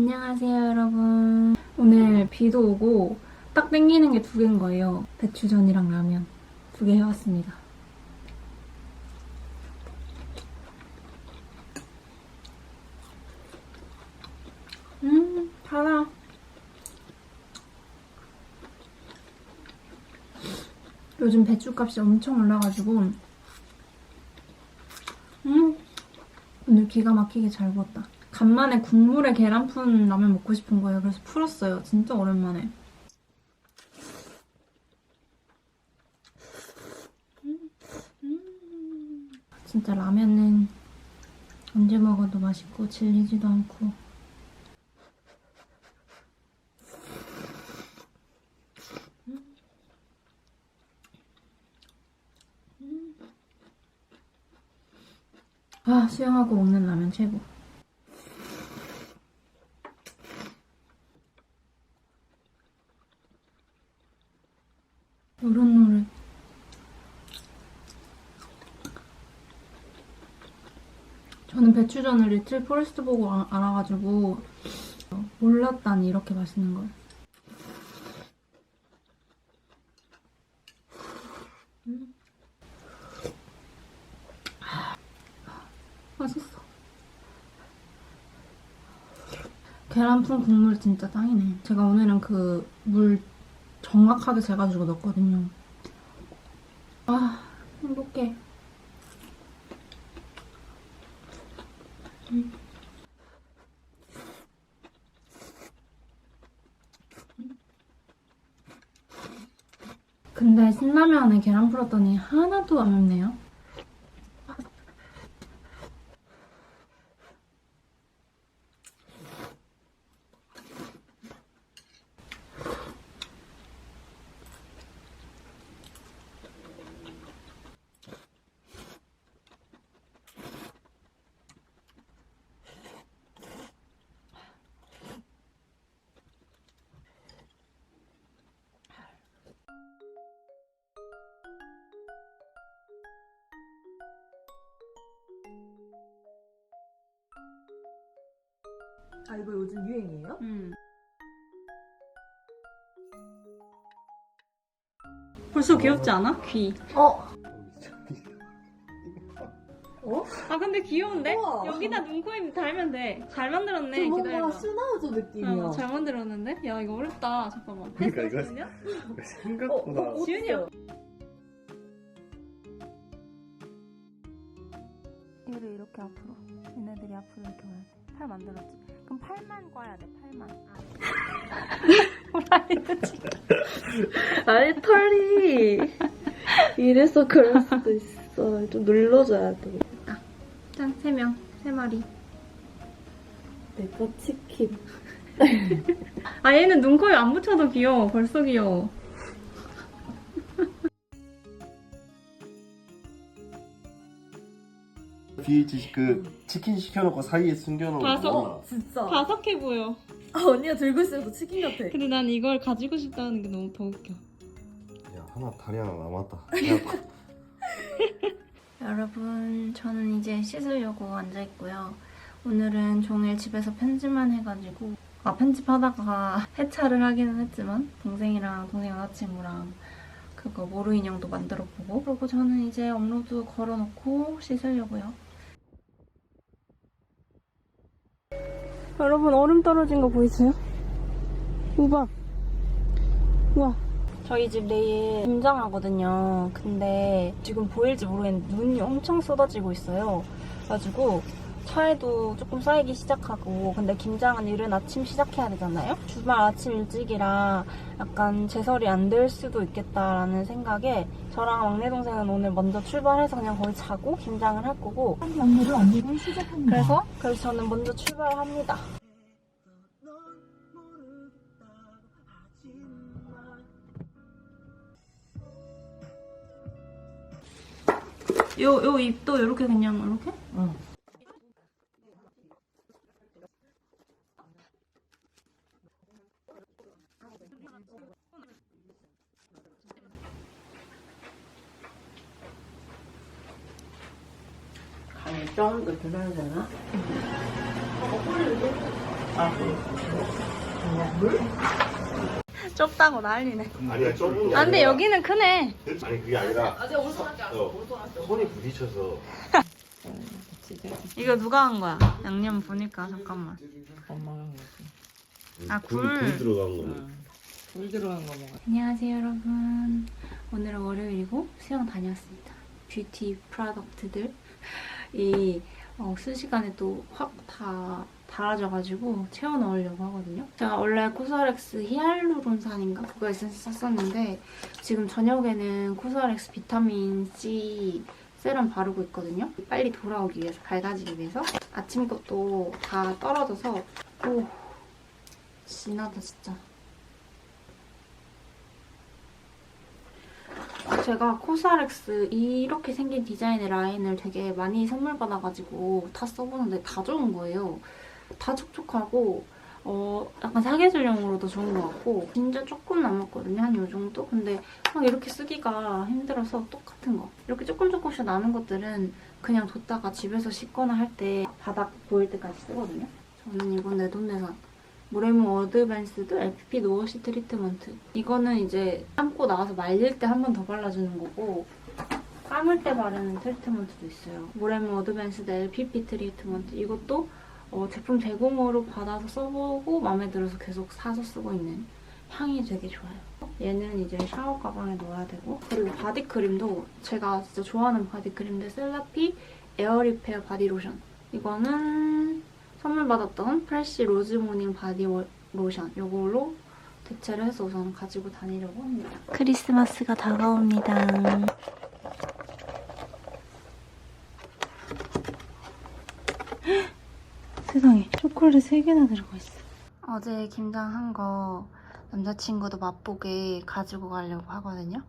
안녕하세요 여러분. 오늘 비도 오고 딱 땡기는 게 두 개인 거예요. 배추전이랑 라면 두 개 해왔습니다. 음 달아. 요즘 배추값이 엄청 올라가지고 음 오늘 기가 막히게 잘 구웠다. 간만에 국물에 계란 푼 라면 먹고 싶은 거예요. 그래서 풀었어요. 진짜 오랜만에. 진짜 라면은 언제 먹어도 맛있고 질리지도 않고. 아, 수영하고 먹는 라면 최고. 노릇노릇. 저는 배추전을 리틀 포레스트 보고 아- 알아가지고 몰랐다니 이렇게 맛있는 걸. 음. 맛있어. 계란푼 국물 진짜 짱이네. 제가 오늘은 그 물 정확하게 재가지고 넣었거든요. 아, 행복해. 음. 근데 신라면에 계란 풀었더니 하나도 안 맵네요. 아 이거 요즘 유행이에요? 음. 벌써 귀엽지 않아? 귀. 어? 어? 아 근데 귀여운데? 우와. 여기다 눈코입 달면 돼. 잘 만들었네. 좀 뭔가 기다려봐. 슈나우즈 느낌이야. 어, 잘 만들었는데? 야 이거 어렵다. 잠깐만. 그러니까 이거 했었거든요? 생각보다 어, 어, 지훈이 어때요? 얘를 이렇게 앞으로 얘네들이 앞으로 이렇게 와야 돼. 팔 만들었지? 그럼 팔만 꽈야 돼. 팔만. 아니 털이 이래서 그럴 수도 있어. 좀 눌러줘야 돼. 짠, 세 명. 세 마리. 내거 치킨. 아 얘는 눈코입 안 붙여도 귀여워. 벌써 귀여워. BH 그 치킨 시켜놓고 사이에 숨겨놓은 다섯. 거어 진짜. 바삭해 보여. 아, 언니가 들고 있어도 치킨 같아. 근데 난 이걸 가지고 싶다는 게 너무 더 웃겨. 야 하나 다리 하나 남았다 여러분, 저는 이제 씻으려고 앉아있고요. 오늘은 종일 집에서 편집만 해가지고, 아, 편집하다가 해차를 하기는 했지만, 동생이랑 동생 여자친구랑 그거 모루 인형도 만들어보고, 그리고 저는 이제 업로드 걸어놓고 씻으려고요. 여러분, 얼음 떨어진 거 보이세요? 우박. 우와. 저희 집 내일 김장하거든요. 근데 지금 보일지 모르겠는데 눈이 엄청 쏟아지고 있어요. 그래가지고 차에도 조금 쌓이기 시작하고 근데 김장은 이른 아침 시작해야 되잖아요. 주말 아침 일찍이라 약간 제설이 안 될 수도 있겠다라는 생각에 저랑 막내 동생은 오늘 먼저 출발해서 그냥 거기 자고 김장을 할 거고 언니를 언니를 시작합니다. 그래서 그래서 저는 먼저 출발합니다. 요, 요 입도 이렇게 그냥 이렇게? 응. 간이 좀더 들어야 되나? 어, 좁다고 난리네. 아니야 좁은 게 아, 근데 아니라- 여기는 크네. 아니 그게 아니라 아직 올손하지 않아 손이 부딪혀서 이거 누가 한 거야? 양념 보니까 잠깐만. 엄마가 아, 굴, 굴. 굴 들어간 거는 굴 들어간 거 먹어. 안녕하세요 여러분. 오늘은 월요일이고 수영 다녀왔습니다. 뷰티 프로덕트들 이 어, 순식간에 또 확 다 달아져가지고 채워 넣으려고 하거든요. 제가 원래 코스알엑스 히알루론산인가 그거 에센스 썼었는데 지금 저녁에는 코스알엑스 비타민 C 세럼 바르고 있거든요. 빨리 돌아오기 위해서 밝아지기 위해서 아침 것도 다 떨어져서 오 진하다 진짜. 제가 코스알엑스 이렇게 생긴 디자인의 라인을 되게 많이 선물 받아가지고 다 써보는데 다 좋은 거예요. 다 촉촉하고 어 약간 사계절용으로도 좋은 것 같고 진짜 조금 남았거든요. 한요 정도? 근데 막 이렇게 쓰기가 힘들어서 똑같은 거. 이렇게 조금 조금씩 남은 것들은 그냥 뒀다가 집에서 씻거나 할 때 바닥 보일 때까지 쓰거든요. 저는 이건 내 돈 내산. 모레모 어드밴스드 LPP 노워시 트리트먼트. 이거는 이제 감고 나와서 말릴 때 한 번 더 발라주는 거고 감을 때 바르는 트리트먼트도 있어요. 모레모 어드밴스드 LPP 트리트먼트. 이것도 어, 제품 제공으로 받아서 써보고 마음에 들어서 계속 사서 쓰고 있는 향이 되게 좋아요. 얘는 이제 샤워 가방에 넣어야 되고 그리고 바디크림도 제가 진짜 좋아하는 바디크림인데 셀라피 에어 리페어 바디 로션. 이거는 선물 받았던 프레쉬 로즈 모닝 바디 워- 로션 이걸로 대체를 해서 우선 가지고 다니려고 합니다. 크리스마스가 다가옵니다. 세상에 초콜릿 3개나 들어가 있어. 어제 김장한 거 남자친구도 맛보게 가지고 가려고 하거든요.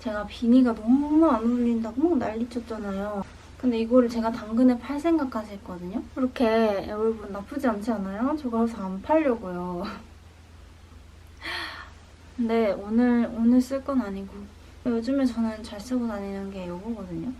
제가 비니가 너무 안 어울린다고 막 난리쳤잖아요. 근데 이거를 제가 당근에 팔 생각까지 했거든요. 이렇게 여러분 나쁘지 않지 않아요? 저거 그래서 안 팔려고요. 근데 오늘 오늘 쓸 건 아니고 요즘에 저는 잘 쓰고 다니는 게 이거거든요.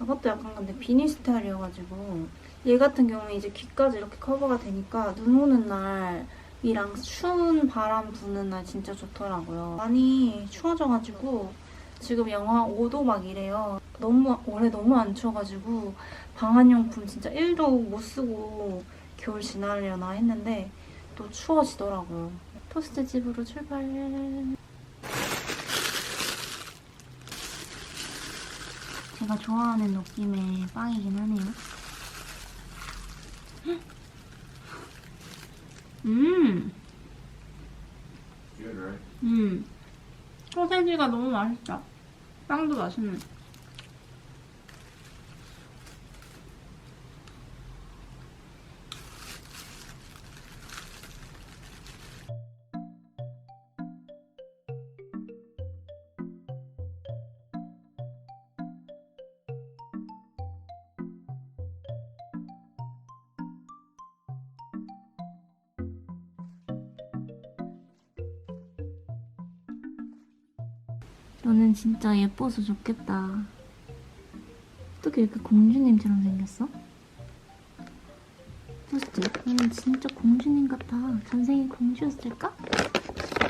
이것도 약간 근데 비니 스타일이어가지고 얘 같은 경우에 이제 귀까지 이렇게 커버가 되니까 눈 오는 날 이랑 추운 바람 부는 날 진짜 좋더라고요. 많이 추워져가지고 지금 영하 5도 막 이래요. 너무 올해 너무 안 추워가지고 방한용품 진짜 1도 못 쓰고 겨울 지나려나 했는데 또 추워지더라고요. 토스트 집으로 출발. 제가 좋아하는 느낌의 빵이긴 하네요. 음. 음. 소세지가 너무 맛있다. 빵도 맛있네. 너는 진짜 예뻐서 좋겠다. 어떻게 이렇게 공주님처럼 생겼어? 토스트, 너는 진짜 공주님 같아. 전생에 공주였을까?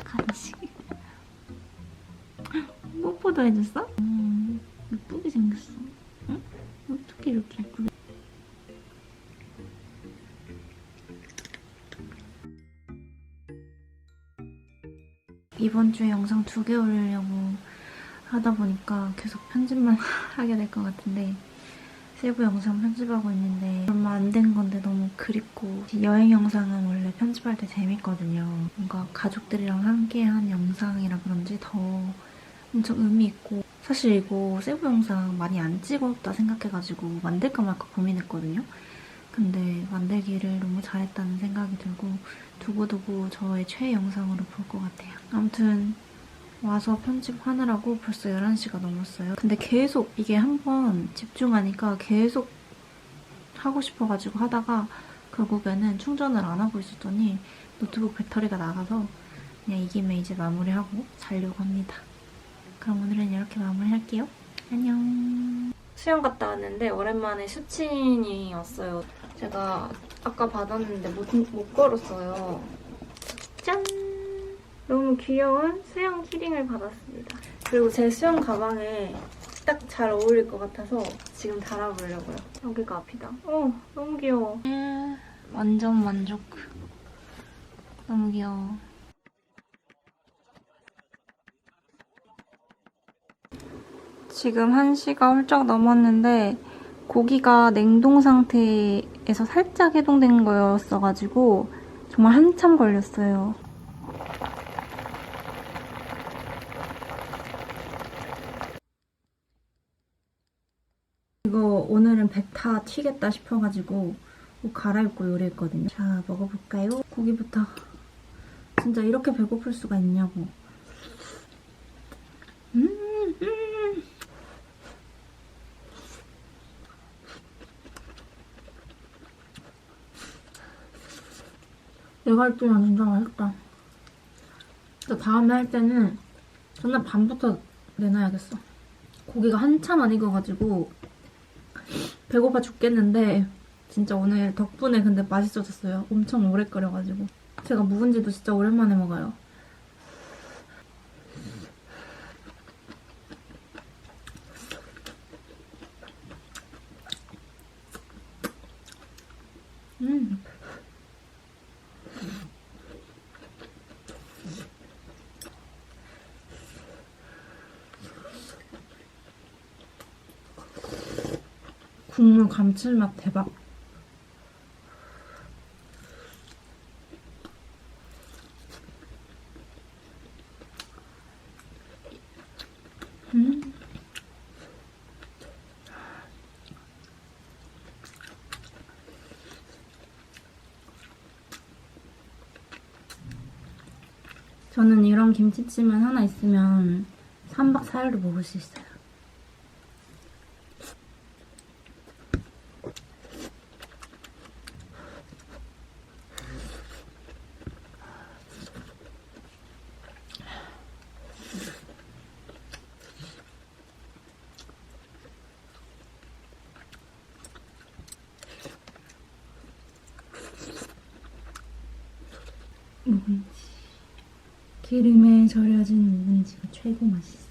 간식. 뽀뽀도 해줬어? 음, 예쁘게 생겼어. 응? 어떻게 이렇게 예쁘게. 이번 주에 영상 두 개 올리려고 하다 보니까 계속 편집만 하게 될 것 같은데 세부 영상 편집하고 있는데 얼마 안 된 건데 너무 그립고 여행 영상은 원래 편집할 때 재밌거든요. 뭔가 가족들이랑 함께 한 영상이라 그런지 더 엄청 의미 있고 사실 이거 세부 영상 많이 안 찍었다 생각해가지고 만들까 말까 고민했거든요. 근데 만들기를 너무 잘했다는 생각이 들고 두고두고 저의 최애 영상으로 볼 것 같아요. 아무튼 와서 편집하느라고 벌써 11시가 넘었어요. 근데 계속 이게 한번 집중하니까 계속 하고 싶어가지고 하다가 결국에는 충전을 안 하고 있었더니 노트북 배터리가 나가서 그냥 이 김에 이제 마무리하고 자려고 합니다. 그럼 오늘은 이렇게 마무리할게요. 안녕. 수영 갔다 왔는데 오랜만에 수친이 왔어요. 제가 아까 받았는데 못, 못 걸었어요. 짠! 너무 귀여운 수영 키링을 받았습니다. 그리고 제 수영 가방에 딱 잘 어울릴 것 같아서 지금 달아보려고요. 여기가 앞이다. 어, 너무 귀여워. 완전 만족. 너무 귀여워. 지금 1시가 훌쩍 넘었는데 고기가 냉동 상태에서 살짝 해동된 거였어가지고 정말 한참 걸렸어요. 이거 오늘은 백타 튀겠다 싶어가지고 옷 갈아입고 요리했거든요. 자, 먹어볼까요? 고기부터. 진짜 이렇게 배고플 수가 있냐고. 음, 음. 내가 할 때는 진짜 맛있다. 다음에 할 때는 전날 밤부터 내놔야겠어. 고기가 한참 안 익어가지고 배고파 죽겠는데 진짜 오늘 덕분에 근데 맛있어졌어요. 엄청 오래 끓여가지고. 제가 묵은지도 진짜 오랜만에 먹어요. 음. 국물 감칠맛 대박. 음. 저는 이런 김치찜은 하나 있으면 3박 4일도 먹을 수 있어요. 묵은지. 기름에 절여진 묵은지가 최고 맛있어.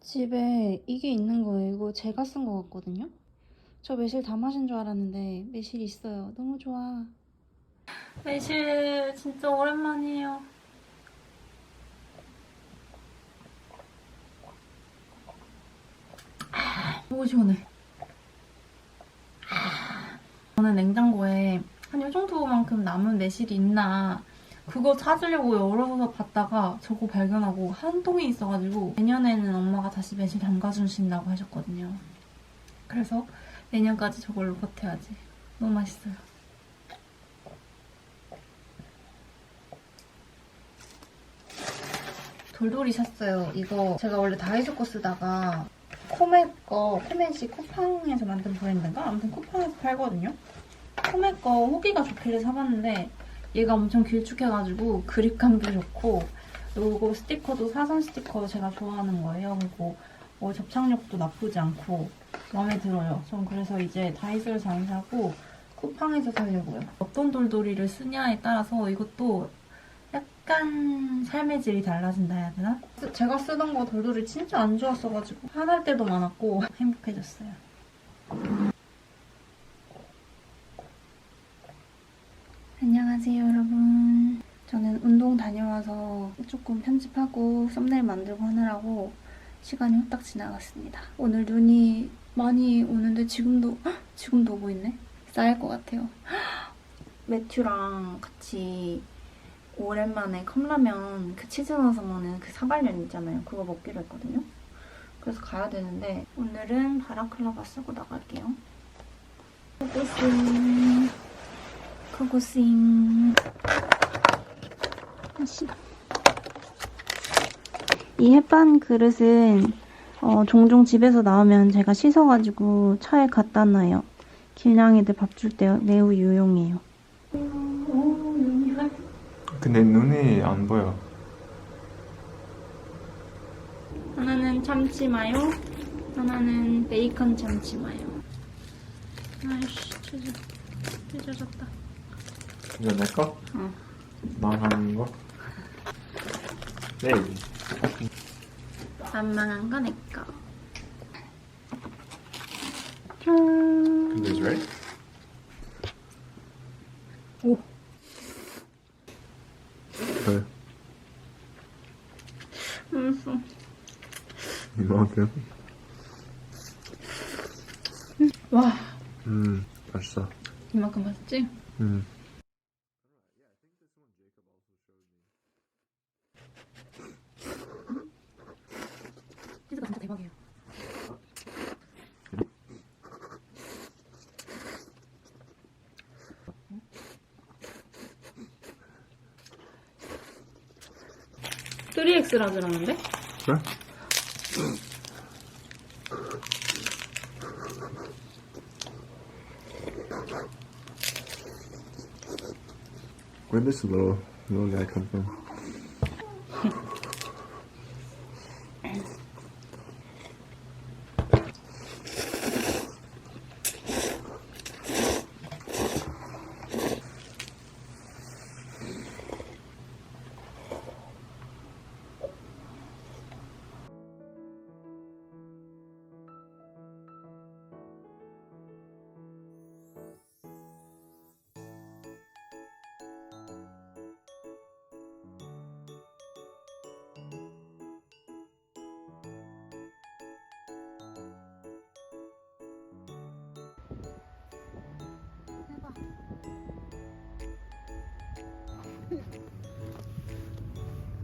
집에 이게 있는 거예요. 이거 제가 쓴 거 같거든요. 저 매실 다 마신 줄 알았는데 매실이 있어요. 너무 좋아. 매실 진짜 오랜만이에요. 너무 시원해. 저는 냉장고에 한 이 정도만큼 남은 매실이 있나 그거 찾으려고 열어서 봤다가 저거 발견하고 한 통이 있어가지고 내년에는 엄마가 다시 매실 담가주신다고 하셨거든요. 그래서 내년까지 저걸로 버텨야지. 너무 맛있어요. 돌돌이 샀어요. 이거 제가 원래 다이소 거 쓰다가 코멧 거, 코멧이 쿠팡에서 만든 브랜드인가? 아무튼 쿠팡에서 팔거든요. 코멧 거 후기가 좋길래 사봤는데 얘가 엄청 길쭉해가지고 그립감도 좋고 그리고 스티커도 사선 스티커 제가 좋아하는 거예요. 그리고 뭐 접착력도 나쁘지 않고 마음에 들어요. 전 그래서 이제 다이소에서 안 사고 쿠팡에서 사려고요. 어떤 돌돌이를 쓰냐에 따라서 이것도 약간 삶의 질이 달라진다 해야 되나? 제가 쓰던 거 돌돌이 진짜 안 좋았어가지고 화날 때도 많았고 행복해졌어요. 안녕하세요 여러분. 저는 운동 다녀와서 조금 편집하고 썸네일 만들고 하느라고 시간이 후딱 지나갔습니다. 오늘 눈이 많이 오는데 지금도 헉! 지금도 오고 있네. 쌓일 것 같아요. 매튜랑 같이 오랜만에 컵라면 그 치즈 넣어서 먹는 그 사발면 있잖아요. 그거 먹기로 했거든요. 그래서 가야 되는데 오늘은 바라클라바 쓰고 나갈게요. 코고싱 코고싱. 이 햇반 그릇은 어, 종종 집에서 나오면 제가 씻어가지고 차에 갖다 놔요. 길냥이들 밥 줄 때 매우 유용해요. 근데 눈이 안 보여. 하나는 참치 마요, 하나는 베이컨 참치 마요. 아이씨, 찢어, 찢어졌다. 이거 내 거? 응. 망한 거? 네. 만만한 거. 근데 it's ready? 오. 왜? 음, 이만큼? 와, 음, 맛있어. 이만큼 맛있지? 음. 치즈가 진짜 대박이에요. 쓰리 x 라지라는데? 그래? Where did this little little guy come from?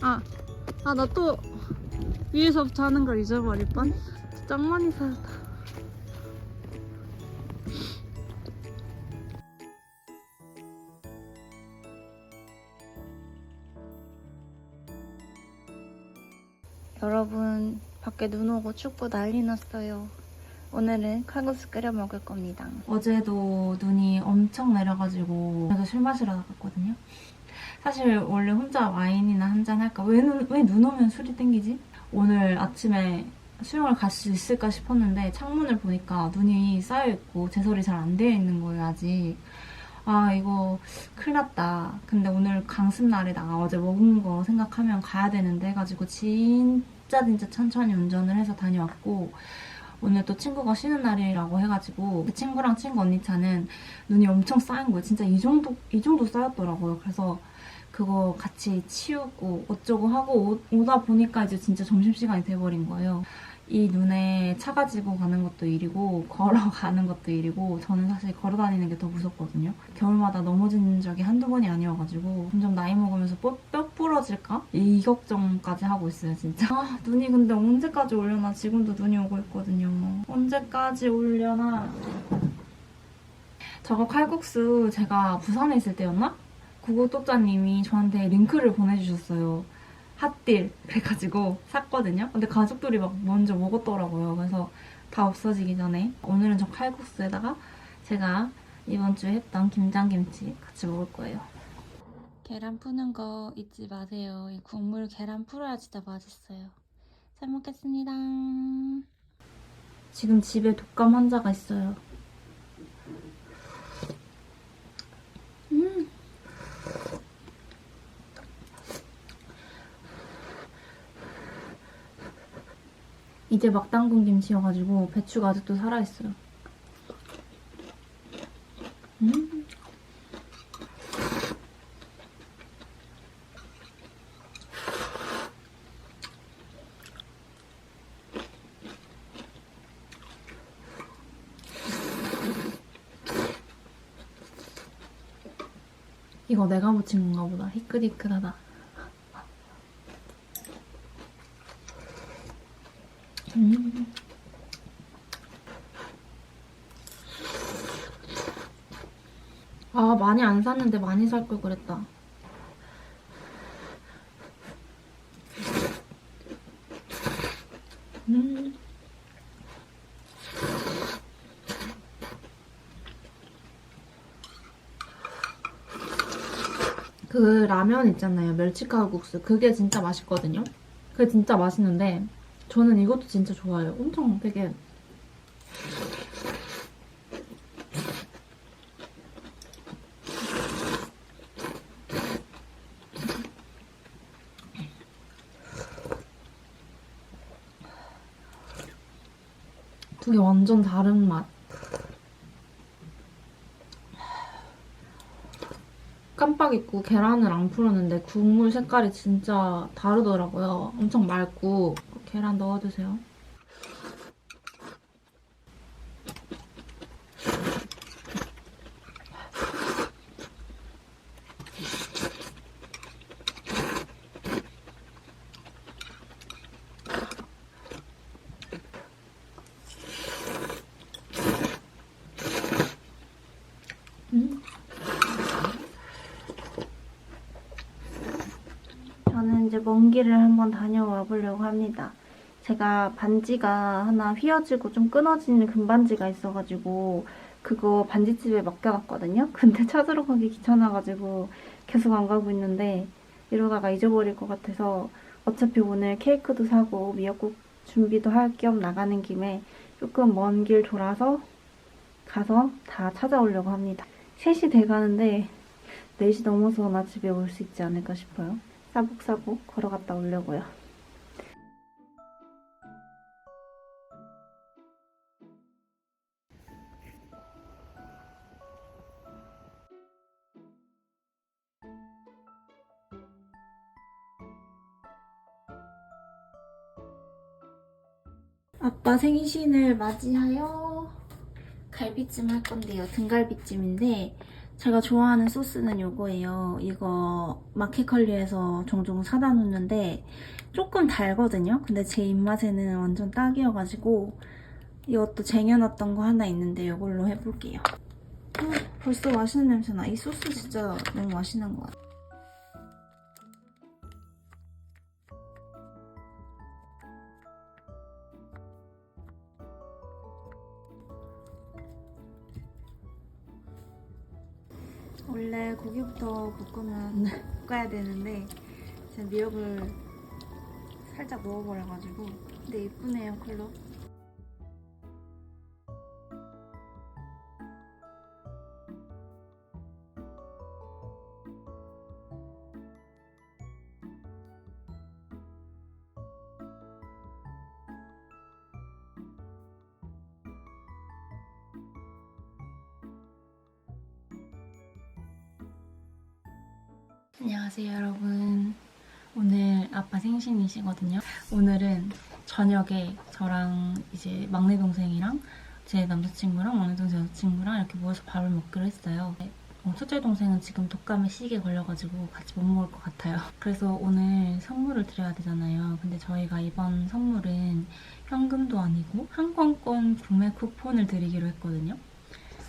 아, 아, 나 또 위에서부터 하는 걸 잊어버릴 뻔. 짱 많이 살았다. 여러분, 밖에 눈 오고 춥고 난리 났어요. 오늘은 칼국수 끓여 먹을 겁니다. 어제도 눈이 엄청 내려가지고 그래서 술 마시러 나갔거든요. 사실 원래 혼자 와인이나 한 잔 할까? 왜눈 오면 술이 땡기지? 오늘 아침에 수영을 갈 수 있을까 싶었는데 창문을 보니까 눈이 쌓여있고 제설이 잘 안 되어 있는 거예요 아직 아 이거 큰일 났다 근데 오늘 강습날에다가 어제 먹은 거 생각하면 가야 되는데 해가지고 진짜 진짜 천천히 운전을 해서 다녀왔고 오늘 또 친구가 쉬는 날이라고 해가지고 그 친구랑 친구 언니 차는 눈이 엄청 쌓인 거예요 진짜 이 정도 이 정도 쌓였더라고요 그래서 그거 같이 치우고 어쩌고 하고 오, 다 보니까 이제 진짜 점심시간이 돼버린 거예요. 이 눈에 차 가지고 가는 것도 일이고 걸어가는 것도 일이고 저는 사실 걸어 다니는 게 더 무섭거든요. 겨울마다 넘어진 적이 한두 번이 아니어가지고 점점 나이 먹으면서 뼈, 뼈 부러질까? 이 걱정까지 하고 있어요 진짜. 아 눈이 근데 언제까지 올려나 지금도 눈이 오고 있거든요. 언제까지 올려나 저거 칼국수 제가 부산에 있을 때였나? 구구독자님이 저한테 링크를 보내주셨어요. 핫딜 그래가지고 샀거든요. 근데 가족들이 막 먼저 먹었더라고요. 그래서 다 없어지기 전에 오늘은 저 칼국수에다가 제가 이번 주에 했던 김장김치 같이 먹을 거예요. 계란 푸는 거 잊지 마세요. 이 국물 계란 풀어야 진짜 맛있어요. 잘 먹겠습니다. 지금 집에 독감 환자가 있어요. 음. 이제 막 담근 김치여가지고 배추가 아직도 살아있어요. 음. 이거 내가 묻힌 건가 보다. 희끗희끗하다. 아 많이 안 샀는데 많이 살 걸 그랬다. 음. 그 라면 있잖아요. 멸치가루 국수. 그게 진짜 맛있거든요. 그게 진짜 맛있는데 저는 이것도 진짜 좋아요. 엄청 되게 두 개 완전 다른 맛. 깜빡 잊고 계란을 안 풀었는데 국물 색깔이 진짜 다르더라고요. 엄청 맑고 계란 넣어주세요. 저는 이제 먼 길을 한번 다녀와 보려고 합니다. 제가 반지가 하나 휘어지고 좀 끊어지는 금반지가 있어가지고 그거 반지집에 맡겨놨거든요. 근데 찾으러 가기 귀찮아가지고 계속 안 가고 있는데 이러다가 잊어버릴 것 같아서 어차피 오늘 케이크도 사고 미역국 준비도 할 겸 나가는 김에 조금 먼 길 돌아서 가서 다 찾아오려고 합니다. 3시 돼가는데 4시 넘어서 나 집에 올 수 있지 않을까 싶어요. 싸복싸복 걸어갔다 오려고요. 아빠 생신을 맞이하여 갈비찜 할 건데요. 등갈비찜인데 제가 좋아하는 소스는 이거예요. 이거 마켓컬리에서 종종 사다 놓는데 조금 달거든요. 근데 제 입맛에는 완전 딱이어가지고 이것도 쟁여놨던 거 하나 있는데 이걸로 해볼게요. 음, 벌써 맛있는 냄새 나. 이 소스 진짜 너무 맛있는 것 같아. 원래 고기부터 볶으면 볶아야 되는데 제가 미역을 살짝 넣어버려가지고. 근데 예쁘네요 컬러 안녕하세요 여러분. 오늘 아빠 생신이시거든요. 오늘은 저녁에 저랑 이제 막내 동생이랑 제 남자친구랑 막내 동생 여자친구랑 이렇게 모여서 밥을 먹기로 했어요. 어, 첫째 동생은 지금 독감에 시기에 걸려가지고 같이 못 먹을 것 같아요. 그래서 오늘 선물을 드려야 되잖아요. 근데 저희가 이번 선물은 현금도 아니고 항공권 구매 쿠폰을 드리기로 했거든요.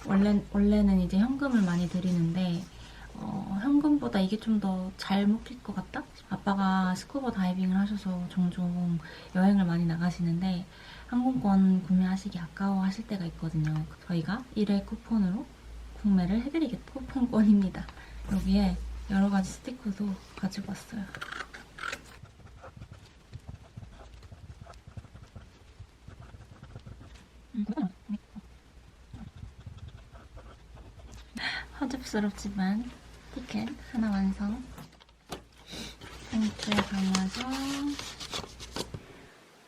원래, 원래는 이제 현금을 많이 드리는데 어, 현금보다 이게 좀 더 잘 먹힐 것 같다? 아빠가 스쿠버 다이빙을 하셔서 종종 여행을 많이 나가시는데 항공권 구매하시기 아까워 하실 때가 있거든요. 저희가 1회 쿠폰으로 구매를 해드리겠다. 쿠폰권입니다. 여기에 여러 가지 스티커도 가지고 왔어요. 음, 허접스럽지만 티켓 하나 완성. 봉투에 담아서.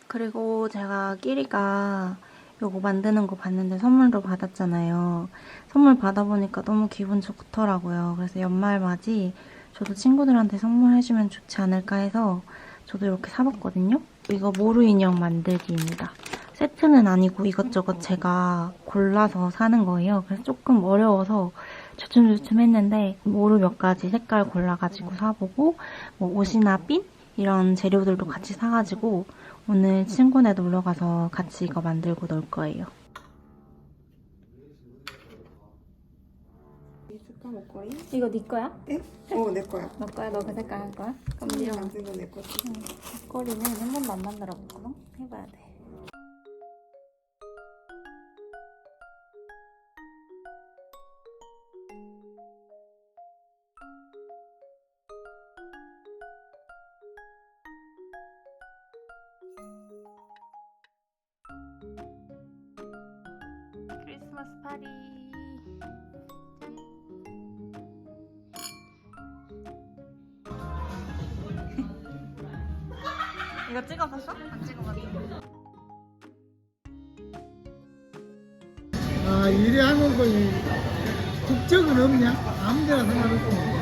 그리고 제가 끼리가 요거 만드는 거 봤는데 선물도 받았잖아요. 선물 받아보니까 너무 기분 좋더라고요. 그래서 연말 맞이 저도 친구들한테 선물해주면 좋지 않을까 해서 저도 이렇게 사봤거든요. 이거 모루 인형 만들기입니다. 세트는 아니고 이것저것 제가 골라서 사는 거예요. 그래서 조금 어려워서 주춤주춤 했는데 모루 몇 가지 색깔 골라가지고 사보고 뭐 옷이나 핀 이런 재료들도 같이 사가지고 오늘 친구네 놀러가서 같이 이거 만들고 놀 거예요. 이거 네 거야? 어, 내 거야. 너 거야? 너그 색깔 할 거야? 그럼 이런 만든 거내 거지. 거리는 한 번도 안 만들어 봤거든? 해봐야 돼. 크리스마스 파리. 이거 찍어봤어? 안 찍어봤어. 아, 이래 하는 거이 국적은 없냐? 아무 데나 상관없고.